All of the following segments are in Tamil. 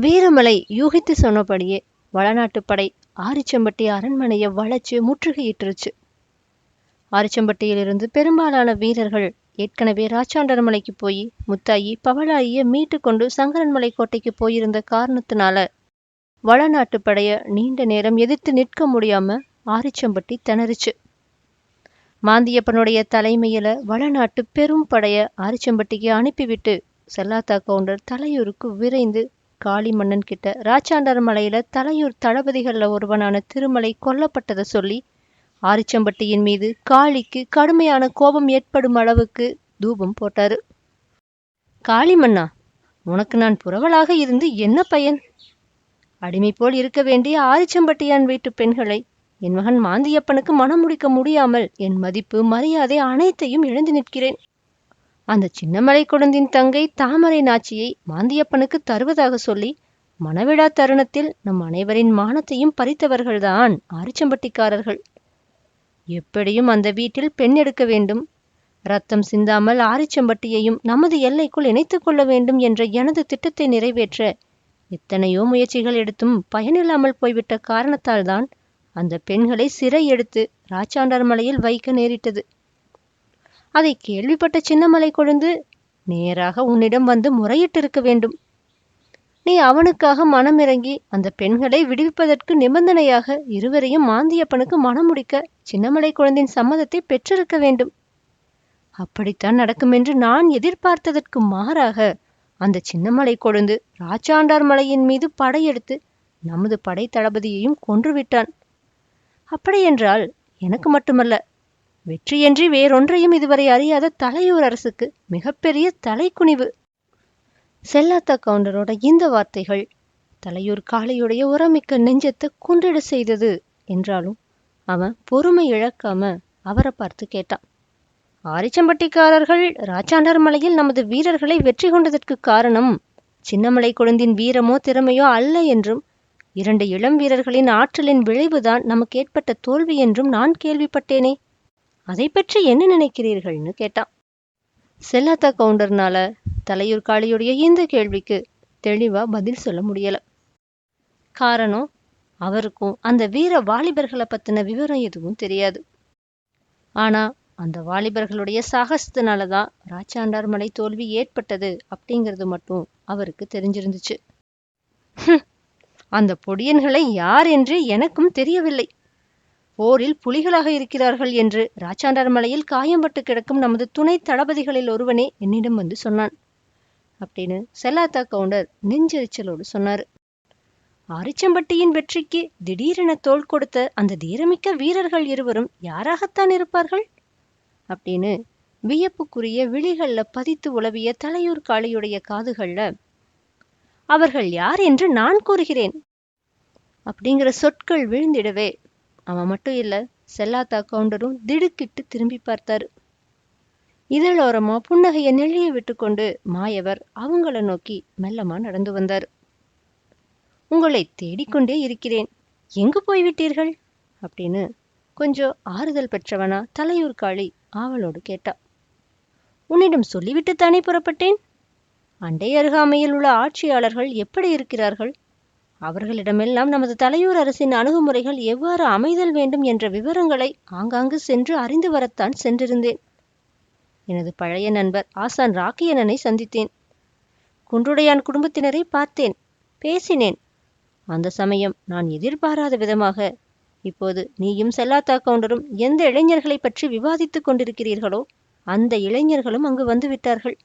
வீரமலை யூகித்து சொன்னபடியே வளநாட்டுப் படை ஆரிச்சம்பட்டி அரண்மனையை வளைச்சு முற்றுகையிட்டுருச்சு. ஆரிச்சம்பட்டியிலிருந்து பெரும்பாலான வீரர்கள் ஏற்கனவே ராச்சாண்டரமலைக்கு போய் முத்தாயி பவளாயியை மீட்டு கொண்டு சங்கரன்மலை கோட்டைக்கு போயிருந்த காரணத்தினால வளநாட்டு படைய நீண்ட நேரம் எதிர்த்து நிற்க முடியாம ஆரிச்சம்பட்டி திணறுச்சு. மாந்தியப்பனுடைய தலைமையில வளநாட்டு பெரும் படைய ஆரிச்சம்பட்டிக்கு அனுப்பிவிட்டு செல்லாத்தா கவுண்டர் தலையூருக்கு விரைந்து காளி மன்னன் கிட்ட ராச்சாண்டர் மலையில தலையூர் தளபதிகள்ல ஒருவனான திருமலை கொல்லப்பட்டதை சொல்லி ஆரிச்சம்பட்டியின் மீது காளிக்கு கடுமையான கோபம் ஏற்படும் அளவுக்கு தூபம் போட்டாரு. காளிமன்னா உனக்கு நான் புறவலாக இருந்து என்ன பயன்? அடிமை போல் இருக்க வேண்டிய ஆரிச்சம்பட்டியான் வீட்டு பெண்களை என் மகன் மாந்தியப்பனுக்கு மனம் முடிக்க முடியாமல் என் மதிப்பு மரியாதை அனைத்தையும் இழந்து நிற்கிறேன். அந்த சின்னமலை குழந்தின் தங்கை தாமரை நாச்சியை மாந்தியப்பனுக்கு தருவதாக சொல்லி மணவிழா தருணத்தில் நம் அனைவரின் மானத்தையும் பறித்தவர்கள்தான் ஆரிச்சம்பட்டிக்காரர்கள். எப்படியும் அந்த வீட்டில் பெண் எடுக்க வேண்டும். ரத்தம் சிந்தாமல் ஆரிச்சம்பட்டியையும் நமது எல்லைக்குள் இணைத்துக் கொள்ள வேண்டும் என்ற எனது திட்டத்தை நிறைவேற்ற எத்தனையோ முயற்சிகள் எடுத்தும் பயனில்லாமல் போய்விட்ட காரணத்தால்தான் அந்த பெண்களை சிறை எடுத்து ராச்சாண்டார் மலையில் வைக்க நேரிட்டது. அதை கேள்விப்பட்ட சின்னமலை கொழுந்து நேராக உன்னிடம் வந்து முறையிட்டிருக்க வேண்டும். நீ அவனுக்காக மனமிறங்கி அந்த பெண்களை விடுவிப்பதற்கு நிபந்தனையாக இருவரையும் மாந்தியப்பனுக்கு மனம் முடிக்க சின்னமலை குழந்தையின் சம்மதத்தை பெற்றிருக்க வேண்டும். அப்படித்தான் நடக்குமென்று நான் எதிர்பார்த்ததற்கு மாறாக அந்த சின்னமலை கொழுந்து ராச்சாண்டார் மலையின் மீது படையெடுத்து நமது படை தளபதியையும் கொன்றுவிட்டான். அப்படியென்றால் எனக்கு மட்டுமல்ல வெற்றியன்றி வேறொன்றையும் இதுவரை அறியாத தலையூர் அரசுக்கு மிகப்பெரிய தலைக்குனிவு. செல்லாத்தா கவுண்டரோட இந்த வார்த்தைகள் தலையூர் காளையுடைய உரமிக்க நெஞ்சத்தை குன்றிட செய்தது என்றாலும் அவன் பொறுமை இழக்காம அவரை பார்த்து கேட்டான். ஆரிச்சம்பட்டிக்காரர்கள் ராச்சாண்டார் மலையில் நமது வீரர்களை வெற்றி கொண்டதற்கு காரணம் சின்னமலை குழந்தின் வீரமோ திறமையோ அல்ல என்றும் இரண்டு இளம் வீரர்களின் ஆற்றலின் விளைவுதான் நமக்கு ஏற்பட்ட தோல்வி என்றும் நான் கேள்விப்பட்டேனே. அதை பற்றி என்ன நினைக்கிறீர்கள்னு கேட்டான். செல்லாத்தா கவுண்டர்னால தலையூர் காளியுடைய இந்த கேள்விக்கு தெளிவா பதில் சொல்ல முடியல. காரணம் அவருக்கும் அந்த வீர வாலிபர்களை பத்தின விவரம் எதுவும் தெரியாது. ஆனா அந்த வாலிபர்களுடைய சாகசத்தினாலதான் ராச்சாண்டார் மலை தோல்வி ஏற்பட்டது அப்படிங்கிறது மட்டும் அவருக்கு தெரிஞ்சிருந்துச்சு. அந்த பொடியன்களை யார் என்று எனக்கும் தெரியவில்லை. போரில் புலிகளாக இருக்கிறார்கள் என்று ராச்சாண்டார் மலையில் காயம்பட்டு கிடக்கும் நமது துணை தளபதிகளில் ஒருவனே என்னிடம் வந்து சொன்னான். அப்படின்னு செல்லாத்தா கவுண்டர் நெஞ்செரிச்சலோடு சொன்னாரு. ஆரிச்சம்பட்டியின் வெற்றிக்கு திடீரென தோள் கொடுத்த அந்த தீரமிக்க வீரர்கள் இருவரும் யாராகத்தான் இருப்பார்கள்? அப்படின்னு வியப்புக்குரிய விழிகள்ல பதித்து உளவிய தலையூர் காளியுடைய காதுகள்ல அவர்கள் யார் என்று நான் கூறுகிறேன் அப்படிங்கிற சொற்கள் விழுந்திடவே அவன் மட்டும் இல்ல செல்லாத்தா கவுண்டரும் திடுக்கிட்டு திரும்பி பார்த்தாரு. இதழோரமா புன்னகைய நெளிய விட்டுக்கொண்டு மாயவர் அவங்கள நோக்கி மெல்லமா நடந்து வந்தார். உங்களை தேடிக்கொண்டே இருக்கிறேன். எங்கு போய்விட்டீர்கள்? அப்படின்னு கொஞ்சம் ஆறுதல் பெற்றவனா தலையூர் காளி ஆவலோடு கேட்டா. உன்னிடம் சொல்லிவிட்டுத்தானே புறப்பட்டேன்? அண்டை அருகாமையில் உள்ள ஆட்சியாளர்கள் எப்படி இருக்கிறார்கள்? அவர்களிடமெல்லாம் நமது தலையூர் அரசின் அணுகுமுறைகள் எவ்வாறு அமைதல் வேண்டும் என்ற விவரங்களை ஆங்காங்கு சென்று அறிந்து வரத்தான் சென்றிருந்தேன். எனது பழைய நண்பர் ஆசான் ராக்கியனனை சந்தித்தேன். குன்றுடையான் குடும்பத்தினரை பார்த்தேன். பேசினேன். அந்த சமயம் நான் எதிர்பாராத விதமாக இப்போது நீயும் செல்லாத்தா கவுண்டரும் எந்த இளைஞர்களை பற்றி விவாதித்துக் கொண்டிருக்கிறீர்களோ அந்த இளைஞர்களும் அங்கு வந்து விட்டார்கள்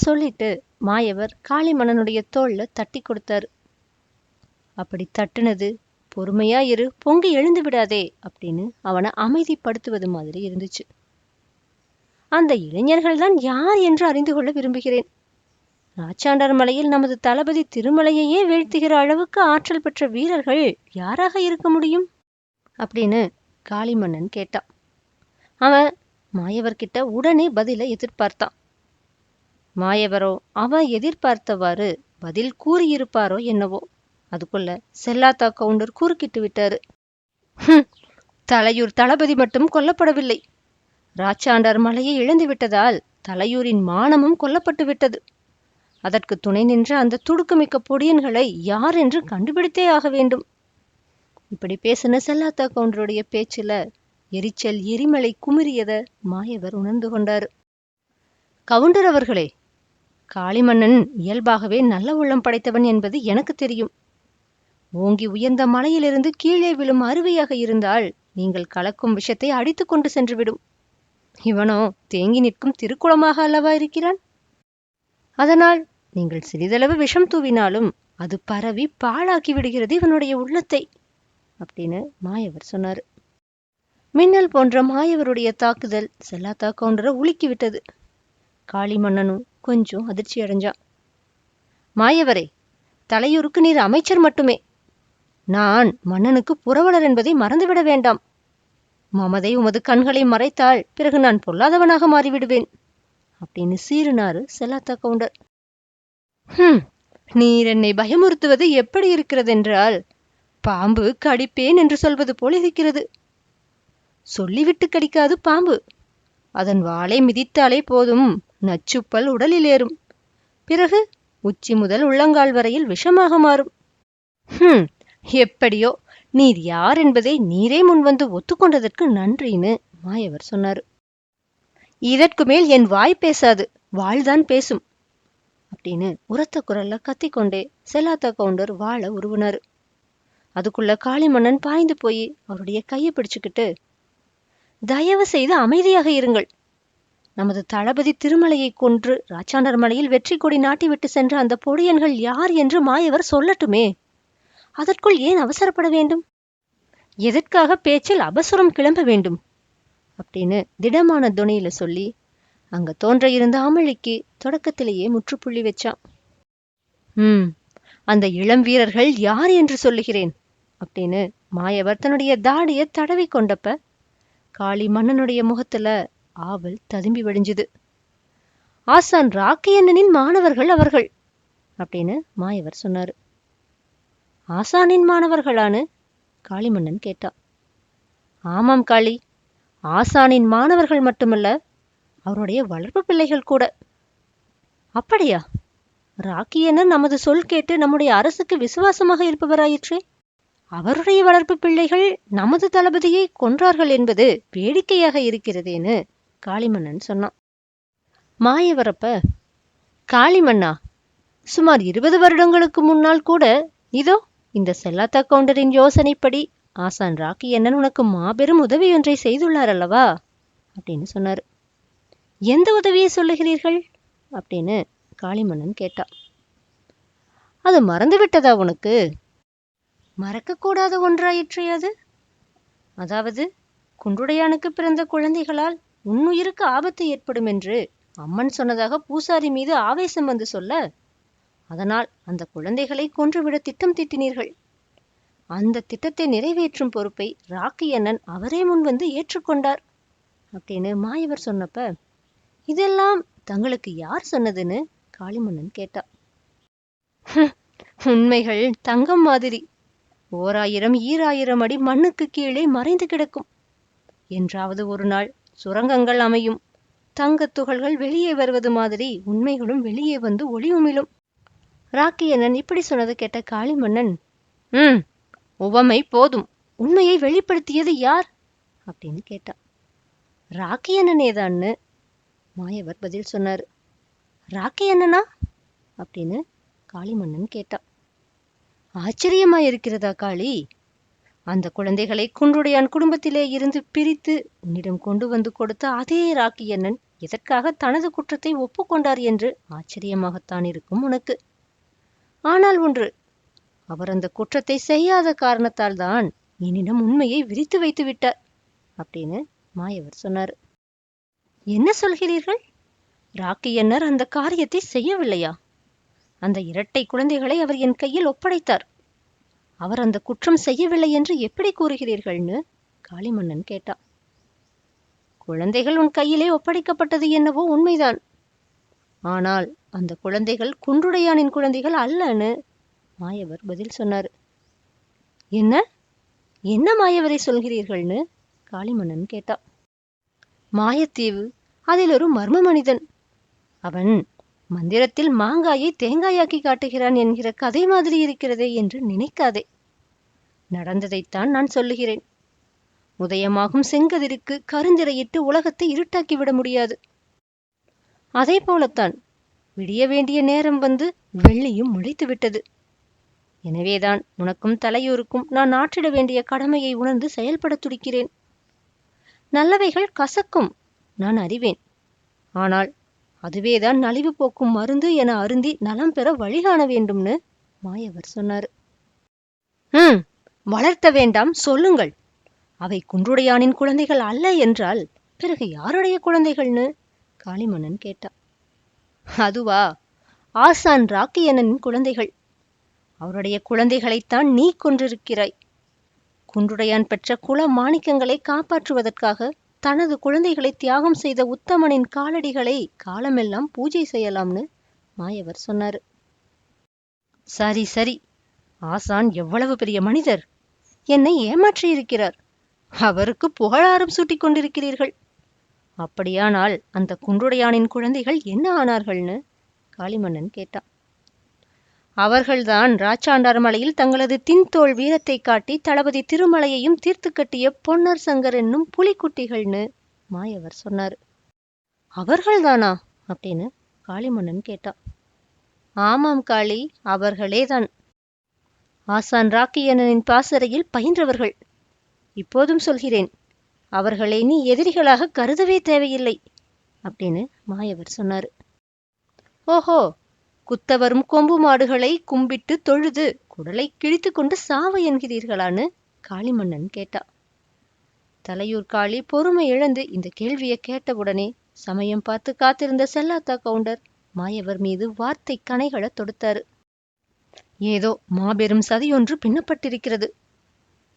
சொல்லிட்டு மாயவர் காளிமணனுடைய தோல்ல தட்டி கொடுத்தாரு. அப்படி தட்டுனது பொறுமையா இரு பொங்கி எழுந்து விடாதே அப்படின்னு அவனை அமைதிப்படுத்துவது மாதிரி இருந்துச்சு. அந்த இளைஞர்கள்தான் யார் என்று அறிந்து கொள்ள விரும்புகிறேன். ராச்சாண்டார் மலையில் நமது தளபதி திருமலையையே வீழ்த்துகிற அளவுக்கு ஆற்றல் பெற்ற வீரர்கள் யாராக இருக்க முடியும்? அப்படின்னு காளிமன்னன் கேட்டான். அவன் மாயவர்கிட்ட உடனே பதிலை எதிர்பார்த்தான். மாயவரோ அவன் எதிர்பார்த்தவாறு பதில் கூறியிருப்பாரோ என்னவோ? அதுக்குள்ள செல்லாத்தா கவுண்டர் குறுக்கிட்டு விட்டாரு. தலையூர் தளபதி மட்டும் கொல்லப்படவில்லை. ராச்சாண்டார் மலையை இழந்து விட்டதால் தலையூரின் மானமும் கொல்லப்பட்டு விட்டது. அதற்கு துணை நின்ற அந்த துடுக்குமிக்க பொடியன்களை யார் என்று கண்டுபிடித்தே ஆக வேண்டும். இப்படி பேசின செல்லாத்தா கவுண்டருடைய பேச்சுல எரிச்சல் எரிமலை குமுறியத மாயவர் உணர்ந்து கொண்டார். கவுண்டர் அவர்களே காளிமன்னன் இயல்பாகவே நல்ல உள்ளம் படைத்தவன் என்பது எனக்கு தெரியும். ஓங்கி உயர்ந்த மலையிலிருந்து கீழே விழும் அருவியாக இருந்தால் நீங்கள் கலக்கும் விஷத்தை அடித்து கொண்டு சென்றுவிடும். இவனோ தேங்கி நிற்கும் திருக்குளமாக அல்லவா இருக்கிறான்? அதனால் நீங்கள் சிறிதளவு விஷம் தூவினாலும் அது பரவி பாழாக்கி விடுகிறது இவனுடைய உள்ளத்தை அப்படின்னு மாயவர் சொன்னார். மின்னல் போன்ற மாயவருடைய தாக்குதல் செல்லாத்தா கவுண்டரை உலுக்கி விட்டது காளி மன்னனும் கொஞ்சம் அதிர்ச்சி அடைஞ்சான் மாயவரே தலையூருக்கு நீர் அமைச்சர் மட்டுமே. நான் மன்னனுக்கு புரவலர் என்பதை மறந்துவிட வேண்டாம். மமதை உமது கண்களை மறைத்தால் பிறகு நான் பொல்லாதவனாக மாறிவிடுவேன். அப்படின்னு சீறினாரு செல்லாத்தா கவுண்டர். ஹம் நீர் என்னை பயமுறுத்துவது எப்படி இருக்கிறதென்றால் பாம்பு கடிப்பேன் என்று சொல்வது போல் இருக்கிறது. சொல்லிவிட்டு கடிக்காது பாம்பு. அதன் வாளை மிதித்தாலே போதும் நச்சுப்பல் உடலில் ஏறும். பிறகு உச்சி முதல் உள்ளங்கால் வரையில் விஷமாக மாறும். ஹம் எப்படியோ நீர் யார் என்பதை நீரே முன்வந்து ஒத்துக்கொண்டதற்கு நன்றின்னு மாயவர் சொன்னார். இதற்கு மேல் என் வாய் பேசாது வாழ்தான் பேசும் அப்படின்னு உரத்த குரல்ல கத்திக்கொண்டே செல்லாத்தா கவுண்டர் வாழ உருவினாரு. அதுக்குள்ள காளிமன்னன் பாய்ந்து போய் அவருடைய கையை பிடிச்சுக்கிட்டு தயவு செய்து அமைதியாக இருங்கள். நமது தளபதி திருமலையை கொன்று ராச்சாண்டர் மலையில் வெற்றி கொடி நாட்டிவிட்டு சென்ற அந்த பொடியன்கள் யார் என்று மாயவர் சொல்லட்டுமே அதற்குள் ஏன் அவசரப்பட வேண்டும்? எதற்காக பேச்சில் அபசுரம் கிளம்ப வேண்டும்? அப்படின்னு திடமான துணியில சொல்லி அங்க தோன்ற இருந்த அமளிக்கு தொடக்கத்திலேயே முற்றுப்புள்ளி வச்சான் ம் அந்த இளம் வீரர்கள் யார் என்று சொல்லுகிறேன்? அப்படின்னு மாயவர் தன்னுடைய தாடிய தடவி கொண்டப்ப காளி மன்னனுடைய முகத்துல ஆவல் ததும்பி வடிஞ்சுது ஆசான் ராக்கியண்ணனின் மாணவர்கள் அவர்கள் அப்படின்னு மாயவர் சொன்னாரு. ஆசானின் மாணவர்களான்னு காளிமன்னன் கேட்டான் ஆமாம் காளி ஆசானின் மாணவர்கள் மட்டுமல்ல அவருடைய வளர்ப்பு பிள்ளைகள் கூட. அப்படியா? ராக்கியனர் நமது சொல் கேட்டு நம்முடைய அரசுக்கு விசுவாசமாக இருப்பவராயிற்றே? அவருடைய வளர்ப்பு பிள்ளைகள் நமது தளபதியை கொன்றார்கள் என்பது வேடிக்கையாக இருக்கிறதேன்னு காளிமன்னன் சொன்னான். மாய வரப்ப காளிமன்னா சுமார் இருபது வருடங்களுக்கு முன்னால் கூட இதோ இந்த செல்லாத்தா கவுண்டரின் யோசனைப்படி ஆசான் ராக்கி அண்ணன் உனக்கு மாபெரும் உதவி ஒன்றை செய்துள்ளார் அல்லவா? அப்படின்னு சொன்னார். எந்த உதவியை சொல்லுகிறீர்கள்? அப்படின்னு காளிமன்னன் கேட்டா அது மறந்து விட்டதா உனக்கு? மறக்கக்கூடாத ஒன்றாயிற்றே அது? அதாவது குன்றுடையானுக்கு பிறந்த குழந்தைகளால் உன்னுயிருக்கு ஆபத்து ஏற்படும் என்று அம்மன் சொன்னதாக பூசாரி மீது ஆவேசம் வந்து சொல்ல அதனால் அந்த குழந்தைகளை கொன்றுவிட திட்டம் தீட்டினீர்கள். அந்த திட்டத்தை நிறைவேற்றும் பொறுப்பை ராக்கி அண்ணன் அவரே முன் வந்து ஏற்றுக்கொண்டார். அப்படின்னு மாயவர் சொன்னப்ப இதெல்லாம் தங்களுக்கு யார் சொன்னதுன்னு காளிமன்னன் கேட்டா உண்மைகள் தங்கம் மாதிரி. ஓராயிரம் ஈராயிரம் அடி மண்ணுக்கு கீழே மறைந்து கிடக்கும். என்றாவது ஒரு நாள் சுரங்கங்கள் அமையும். தங்கத் துகள்கள் வெளியே வருவது மாதிரி உண்மைகளும் வெளியே வந்து ஒளி உமிழும். ராக்கியண்ணன் இப்படி சொன்னது கேட்ட காளிமன்னன் ம் உவமை போதும். உண்மையை வெளிப்படுத்தியது யார்? அப்படின்னு கேட்டான். ராக்கியண்ணனேதான்னு மாயவர் பதில் சொன்னார். ராக்கியண்ணனா? அப்படின்னு காளிமன்னன் கேட்டான். ஆச்சரியமா இருக்கிறதா காளி? அந்த குழந்தைகளை குன்றுடையான் குடும்பத்திலே இருந்து பிரித்து உன்னிடம் கொண்டு வந்து கொடுத்த அதே ராக்கியண்ணன் எதற்காக தனது குற்றத்தை ஒப்புக்கொண்டார் என்று ஆச்சரியமாகத்தான் இருக்கும் உனக்கு. ஆனால் ஒன்று அவர் அந்த குற்றத்தை செய்யாத காரணத்தால் தான் என்னிடம் உண்மையை விரித்து வைத்து விட்டார் அப்படின்னு மாயவர் சொன்னார். என்ன சொல்கிறீர்கள்? ராக்கியன்னர் அந்த காரியத்தை செய்யவில்லையா? அந்த இரட்டை குழந்தைகளை அவர் என் கையில் ஒப்படைத்தார். அவர் அந்த குற்றம் செய்யவில்லை என்று எப்படி கூறுகிறீர்கள்னு காளிமன்னன் கேட்டான். குழந்தைகள் உன் கையிலே ஒப்படைக்கப்பட்டது என்னவோ உண்மைதான். ஆனால் அந்த குழந்தைகள் குன்றுடையானின் குழந்தைகள் அல்லன்னு மாயவர் பதில் சொன்னார். என்ன? என்ன மாயவரை சொல்கிறீர்கள்னு காளிமன்னன் கேட்டா மாயத்தீவு அதில் ஒரு மர்ம மனிதன். அவன் மந்திரத்தில் மாங்காயை தேங்காயாக்கி காட்டுகிறான் என்கிற கதை மாதிரி இருக்கிறதே என்று நினைக்காதே. நடந்ததைத்தான் நான் சொல்லுகிறேன். உதயமாகும் செங்கதிருக்கு கருந்திரையிட்டு உலகத்தை இருட்டாக்கி விட முடியாது. அதே போலத்தான் விடிய வேண்டிய நேரம் வந்து வெள்ளியும் முளைத்து விட்டது எனவேதான் உனக்கும் தலையூருக்கும் நான் ஆற்றிட வேண்டிய கடமையை உணர்ந்து செயல்படத் துடிக்கிறேன். நல்லவைகள் கசக்கும் நான் அறிவேன். ஆனால் அதுவேதான் நலிவு போக்கும் மருந்து என அருந்தி நலம் பெற வழிகாண வேண்டும்னு மாயவர் சொன்னார். ம் வளர்த்த வேண்டாம் சொல்லுங்கள். அவை குன்றுடையானின் குழந்தைகள் அல்ல என்றால் பிறகு யாருடைய குழந்தைகள்னு? காளிமன்னன் கேட்டான். அதுவா? ஆசான் ராக்கியனின் குழந்தைகள். அவருடைய குழந்தைகளைத்தான் நீ கொன்றிருக்கிறாய். குன்றுடையான் பெற்ற குல மாணிக்கங்களை காப்பாற்றுவதற்காக தனது குழந்தைகளை தியாகம் செய்த உத்தமனின் காலடிகளை காலமெல்லாம் பூஜை செய்யலாம்னு மாயவர் சொன்னாரு. சரி சரி. ஆசான் எவ்வளவு பெரிய மனிதர்? என்னை ஏமாற்றியிருக்கிறார். அவருக்கு புகழாரம் சூட்டிக் கொண்டிருக்கிறீர்கள். அப்படியானால் அந்த குன்றுடையானின் குழந்தைகள் என்ன ஆனார்கள்னு? காளிமன்னன் கேட்டான். அவர்கள்தான் ராச்சாண்டார் மலையில் தங்களது தின்தோல் வீரத்தை காட்டி தளபதி திருமலையையும் தீர்த்து கட்டிய பொன்னர் சங்கர் என்னும் புலிக்குட்டிகள்னு மாயவர் சொன்னார். அவர்கள்தானா? அப்படின்னு காளிமன்னன் கேட்டான். ஆமாம் காளி அவர்களேதான். ஆசான் ராக்கியனின் பாசறையில் பயின்றவர்கள். இப்போதும் சொல்கிறேன் அவர்களை நீ எதிரிகளாக கருதவே தேவையில்லை அப்படின்னு மாயவர் சொன்னார். ஓஹோ குத்தவரும் கொம்பு மாடுகளை கும்பிட்டு தொழுது குடலை கிழித்து கொண்டு சாவு என்கிறீர்களான்னு காளிமன்னன் கேட்டா. தலையூர் காளி பொறுமை இழந்து இந்த கேள்வியை கேட்டவுடனே சமயம் பார்த்து காத்திருந்த செல்லாத்தா கவுண்டர் மாயவர் மீது வார்த்தை கணைகளை தொடுத்தாரு. ஏதோ மாபெரும் சதியொன்று பின்னப்பட்டிருக்கிறது.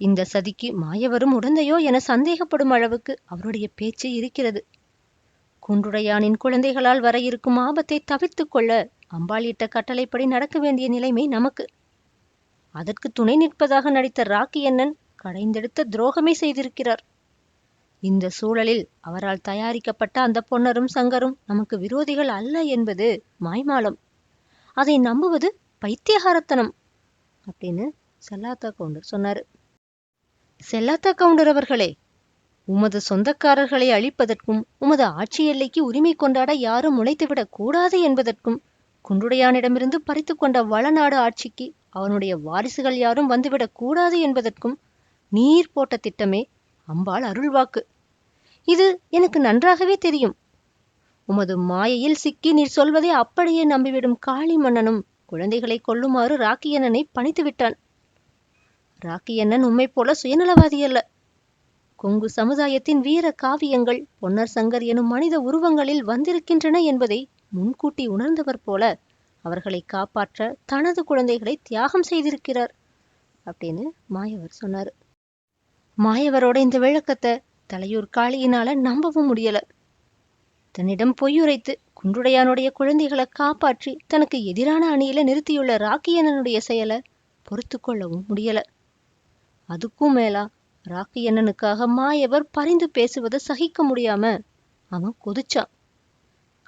இந்த சதிக்கு மாயவரும் உடந்தையோ என சந்தேகப்படும் அளவுக்கு அவருடைய பேச்சு இருக்கிறது. குன்றுடையானின் குழந்தைகளால் வர இருக்கும் ஆபத்தை தவிர்த்து கொள்ள அம்பாளிட்ட கட்டளைப்படி நடக்க வேண்டிய நிலைமை நமக்கு. அதற்கு துணை நிற்பதாக நடித்த ராக்கி அண்ணன் கடைந்தெடுத்த துரோகமே செய்திருக்கிறார். இந்த சூழலில் அவரால் தயாரிக்கப்பட்ட அந்த பொன்னரும் சங்கரும் நமக்கு விரோதிகள் அல்ல என்பது மாய்மாலம். அதை நம்புவது பைத்தியகாரத்தனம் அப்படின்னு செல்லாத்தா கவுண்டர் சொன்னாரு. செல்லாத்தா கவுண்டர் அவர்களே உமது சொந்தக்காரர்களை அழிப்பதற்கும் உமது ஆட்சி எல்லைக்கு உரிமை கொண்டாட யாரும் முளைத்துவிடக் கூடாது என்பதற்கும் குன்றுடையானிடமிருந்து பறித்து கொண்ட வளநாடு ஆட்சிக்கு அவனுடைய வாரிசுகள் யாரும் வந்துவிடக் கூடாது என்பதற்கும் நீர் போட்ட திட்டமே அம்பாள் அருள்வாக்கு. இது எனக்கு நன்றாகவே தெரியும். உமது மாயையில் சிக்கி நீர் சொல்வதை அப்படியே நம்பிவிடும் காளி மன்னனும் குழந்தைகளை கொல்லுமாறு ராக்கியனனை பணித்து விட்டான் ராக்கியண்ணன் உம்மை போல சுயநலவாதி அல்ல கொங்கு சமுதாயத்தின் வீர காவியங்கள் பொன்னர் சங்கர் எனும் மனித உருவங்களில் வந்திருக்கின்றன என்பதை முன்கூட்டி உணர்ந்தவர் போல அவர்களை காப்பாற்ற தனது குழந்தைகளை தியாகம் செய்திருக்கிறார் அப்படின்னு மாயவர் சொன்னார். மாயவரோட இந்த விளக்கத்தை தலையூர் காளியினால நம்பவும் முடியல. தன்னிடம் பொய்யுரைத்து குன்றுடையானுடைய குழந்தைகளை காப்பாற்றி தனக்கு எதிரான அணியில நிறுத்தியுள்ள ராக்கியண்ணனுடைய செயலை பொறுத்து கொள்ளவும் முடியல. அதுக்கும் மேலா ராக்கியண்ணனுக்காக மாயவர் பரிந்து பேசுவதை சகிக்க முடியாம அவன் கொதிச்சான்.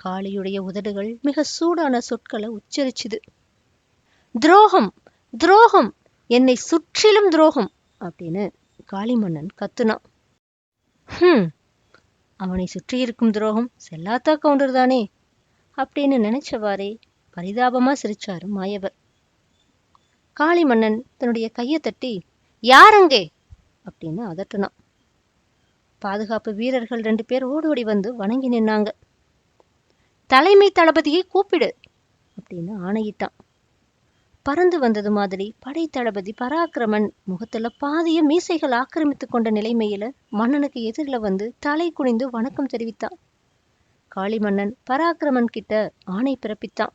காளியுடைய உதடுகள் மிக சூடான சொற்களை உச்சரிச்சுது. துரோகம் துரோகம் என்னை சுற்றிலும் துரோகம் அப்படின்னு காளிமன்னன் கத்துனான். ஹம் அவனை சுற்றியிருக்கும் துரோகம் செல்லாத்தா கவுண்டர் தானே அப்படின்னு நினைச்சவாறே பரிதாபமா சிரிச்சாரு மாயவர். காளிமன்னன் தன்னுடைய கையை தட்டி யாரங்கே? அப்படின்னு அதட்டுனான். பாதுகாப்பு வீரர்கள் ரெண்டு பேர் ஓடோடி வந்து வணங்கி நின்னாங்க. தலைமை தளபதியை கூப்பிடு அப்படின்னு ஆணையிட்டான். பறந்து வந்தது மாதிரி படை தளபதி பராக்கிரமன் முகத்துல பாதிய மீசைகள் ஆக்கிரமித்து கொண்ட நிலைமையில மன்னனுக்கு எதிரில் வந்து தலை குனிந்து வணக்கம் தெரிவித்தான். காளிமன்னன் பராக்கிரமன் கிட்ட ஆணை பிறப்பித்தான்.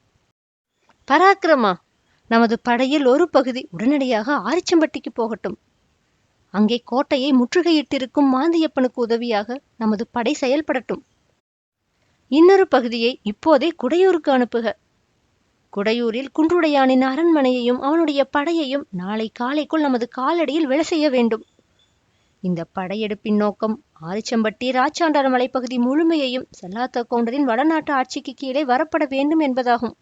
பராக்கிரமா? நமது படையில் ஒரு பகுதி உடனடியாக ஆரிச்சம்பட்டிக்கு போகட்டும். அங்கே கோட்டையை முற்றுகையிட்டிருக்கும் மாந்தியப்பனுக்கு உதவியாக நமது படை செயல்படட்டும். இன்னொரு பகுதியை இப்போதே குடையூருக்கு அனுப்புக. குடையூரில் குன்றுடையானின் அரண்மனையையும் அவனுடைய படையையும் நாளை காலைக்குள் நமது காலடியில் விழ செய்ய வேண்டும். இந்த படையெடுப்பின் நோக்கம் ஆரிச்சம்பட்டி ராச்சாண்டார் மலைப்பகுதி முழுமையையும் செல்லாத்த கவுண்டரின் வடநாட்டு ஆட்சிக்கு கீழே வரப்பட வேண்டும் என்பதாகும்.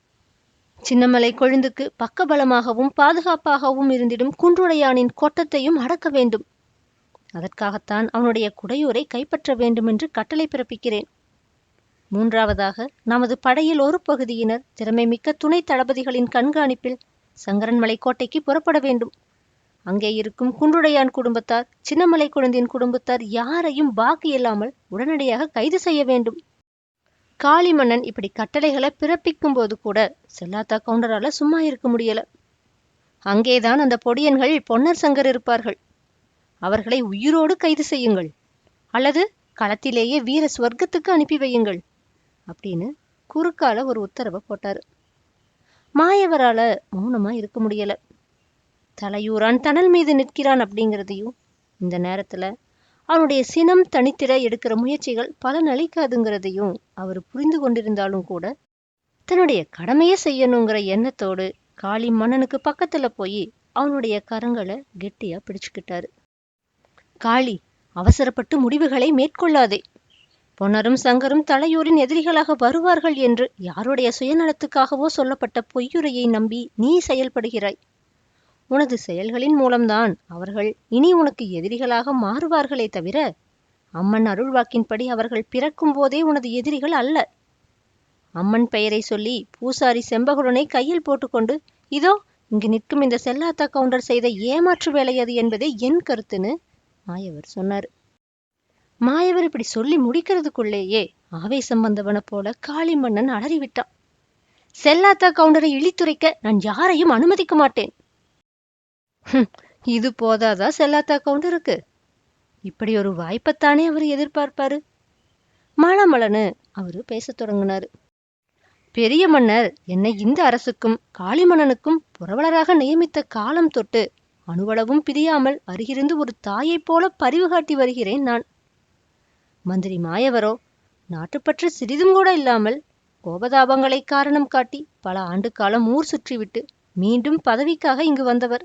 சின்னமலை கொழுந்துக்கு பக்கபலமாகவும் பாதுகாப்பாகவும் இருந்திடும் குன்றுடையானின் கொட்டத்தையும் அடக்க வேண்டும். அதற்காகத்தான் அவனுடைய குடையூரை கைப்பற்ற வேண்டுமென்று கட்டளை பிறப்பிக்கிறேன். மூன்றாவதாக நமது படையில் ஒரு பகுதியினர் திறமை மிக்க துணை தளபதிகளின் கண்காணிப்பில் சங்கரன்மலை கோட்டைக்கு புறப்பட வேண்டும். அங்கே இருக்கும் குன்றுடையான் குடும்பத்தார் சின்னமலை குழந்தையின் குடும்பத்தார் யாரையும் பாக்கு இல்லாமல் உடனடியாக கைது செய்ய வேண்டும். காளிமன்னன் இப்படி கட்டளைகளை பிறப்பிக்கும் போது கூட செல்லாத்தா கவுண்டரால சும்மா இருக்க முடியல. அங்கேதான் அந்த பொடியன்கள் பொன்னர் சங்கர் இருப்பார்கள். அவர்களை உயிரோடு கைது செய்யுங்கள். அல்லது களத்திலேயே வீர ஸ்வர்க்கத்துக்கு அனுப்பி வையுங்கள் அப்படின்னு குறுக்கால ஒரு உத்தரவை போட்டாரு. மாயவரால மௌனமா இருக்க முடியல. தலையூரான் தணல் மீது நிற்கிறான் அப்படிங்கிறதையும் இந்த நேரத்துல அவனுடைய சினம் தனித்திட எடுக்கிற முயற்சிகள் பலனளிக்காதுங்கிறதையும் அவர் புரிந்து கொண்டிருந்தாலும் கூட தன்னுடைய கடமையை செய்யணுங்கிற எண்ணத்தோடு காளி மன்னனுக்கு பக்கத்துல போய் அவனுடைய கரங்களை கெட்டியா பிடிச்சுக்கிட்டாரு. காளி அவசரப்பட்டு முடிவுகளை மேற்கொள்ளாதே. பொன்னரும் சங்கரும் தலையூரின் எதிரிகளாக வருவார்கள் என்று யாருடைய சுயநலத்துக்காகவோ சொல்லப்பட்ட பொய்யுரையை நம்பி நீ செயல்படுகிறாய். உனது செயல்களின் மூலம்தான் அவர்கள் இனி உனக்கு எதிரிகளாக மாறுவார்களே தவிர அம்மன் அருள்வாக்கின்படி அவர்கள் பிறக்கும் போதே உனது எதிரிகள் அல்ல. அம்மன் பெயரை சொல்லி பூசாரி செம்பகுடனை கையில் போட்டுக்கொண்டு இதோ இங்கு நிற்கும் இந்த செல்லாத்தா கவுண்டர் செய்த ஏமாற்று வேலை அது என்பதே என் கருத்துன்னு மாயவர் சொன்னார். மாயவர் இப்படி சொல்லி முடிக்கிறதுக்குள்ளேயே ஆவேசம் வந்தவன போல காளிமன்னன் அலறிவிட்டான். செல்லாத்தா கவுண்டரை இழித்துரைக்க நான் யாரையும் அனுமதிக்க மாட்டேன். இது போதாதா செல்லாத்தா கவுண்டருக்கு இப்படி ஒரு வாய்ப்பைத்தானே அவர் எதிர்பார்ப்பாரு. மளமளன்னு அவரு பேசத் தொடங்கினாரு. பெரிய மன்னர் என்னை இந்த அரசுக்கும் காளிமன்னனுக்கும் புரவலராக நியமித்த காலம் தொட்டு அணுவளவும் பிரியாமல் அருகிருந்து ஒரு தாயைப் போல பரிவு காட்டி வருகிறேன் நான். மந்திரி மாயவரோ நாட்டுப்பற்று சிறிதும் கூட இல்லாமல் கோபதாபங்களை காரணம் காட்டி பல ஆண்டு காலம் ஊர் சுற்றிவிட்டு மீண்டும் பதவிக்காக இங்கு வந்தவர்.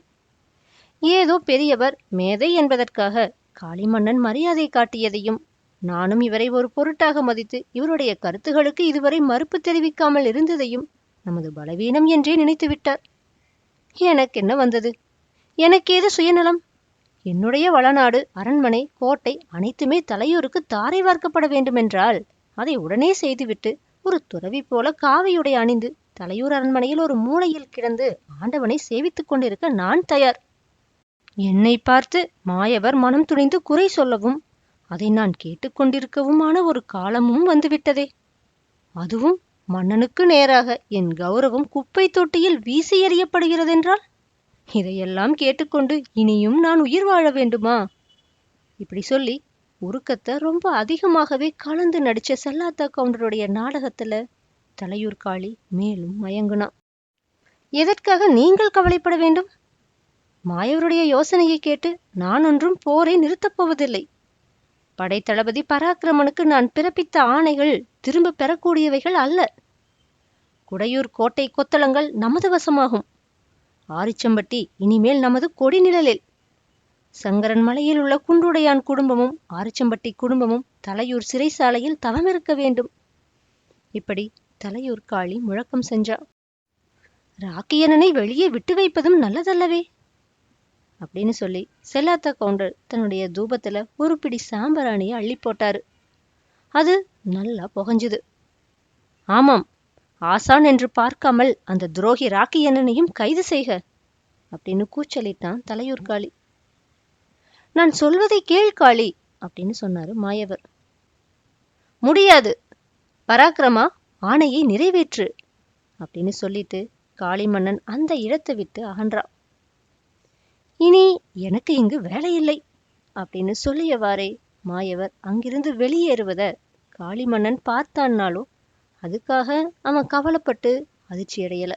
ஏதோ பெரியவர் மேதை என்பதற்காக காளிமன்னன் மரியாதை காட்டியதையும் நானும் இவரை ஒரு பொருட்டாக மதித்து இவருடைய கருத்துகளுக்கு இதுவரை மறுப்பு தெரிவிக்காமல் இருந்ததையும் நமது பலவீனம் என்றே நினைத்து விட்டார். எனக்கென்ன வந்தது? எனக்கேது சுயநலம்? என்னுடைய வளநாடு அரண்மனை கோட்டை அனைத்துமே தலையூருக்கு தாரை வார்க்கப்பட வேண்டுமென்றால் அதை உடனே செய்துவிட்டு ஒரு துறவி போல காவியுடை அணிந்து தலையூர் அரண்மனையில் ஒரு மூலையில் கிடந்து ஆண்டவனை சேவித்துக் கொண்டிருக்க நான் தயார். என்னை பார்த்து மாயவர் மனம் துணிந்து குறை சொல்லவும் அதை நான் கேட்டுக்கொண்டிருக்கவுமான ஒரு காலமும் வந்துவிட்டதே. அதுவும் மன்னனுக்கு நேராக என் கௌரவம் குப்பை தொட்டியில் வீசி எறியப்படுகிறதென்றால்? இதையெல்லாம் கேட்டுக்கொண்டு இனியும் நான் உயிர் வாழ வேண்டுமா? இப்படி சொல்லி உருக்கத்தை ரொம்ப அதிகமாகவே கலந்து நடிச்ச செல்லாத்தா கவுண்டருடைய நாடகத்துல தலையூர் காளி மேலும் மயங்குனா எதற்காக நீங்கள் கவலைப்பட வேண்டும்? மாயவருடைய யோசனையை கேட்டு நான் ஒன்றும் போரை நிறுத்தப் போவதில்லை. படைத்தளபதி பராக்கிரமனுக்கு நான் பிறப்பித்த ஆணைகள் திரும்ப பெறக்கூடியவைகள் அல்ல. குடையூர் கோட்டை கொத்தளங்கள் நமது வசமாகும். ஆரிச்சம்பட்டி இனிமேல் நமது கொடிநிழலில். சங்கரன் மலையில் உள்ள குன்றுடையான் குடும்பமும் ஆரிச்சம்பட்டி குடும்பமும் தலையூர் சிறைசாலையில் தவமிருக்க வேண்டும். இப்படி தலையூர் காளி முழக்கம் சென்றா ராக்கியனனை வெளியே விட்டு வைப்பதும் நல்லதல்லவே. அப்படின்னு சொல்லி செல்லாத்த கவுண்டர் தன்னுடைய தூபத்துல ஒரு பிடி சாம்பராணியை அள்ளி போட்டாரு. அது நல்லா புகஞ்சுது. ஆமாம் ஆசான் என்று பார்க்காமல் அந்த துரோகி ராக்கி அண்ணனையும் கைது செய்க அப்படின்னு கூச்சலிட்டான் தலையூர் காளி. நான் சொல்வதை கேள் காளி அப்படின்னு சொன்னாரு மாயவர். முடியாது பராக்கிரமா ஆணையை நிறைவேற்று அப்படின்னு சொல்லிட்டு காளிமன்னன் அந்த இடத்தை விட்டு அகன்றான் இனி எனக்கு இங்கு வேலையில்லை. அப்படின்னு சொல்லியவாறே மாயவர் அங்கிருந்து வெளியேறுவத காளிமன்னன் பார்த்தான்னாலும் அதுக்காக அவன் கவலைப்பட்டு அதிர்ச்சியடையல.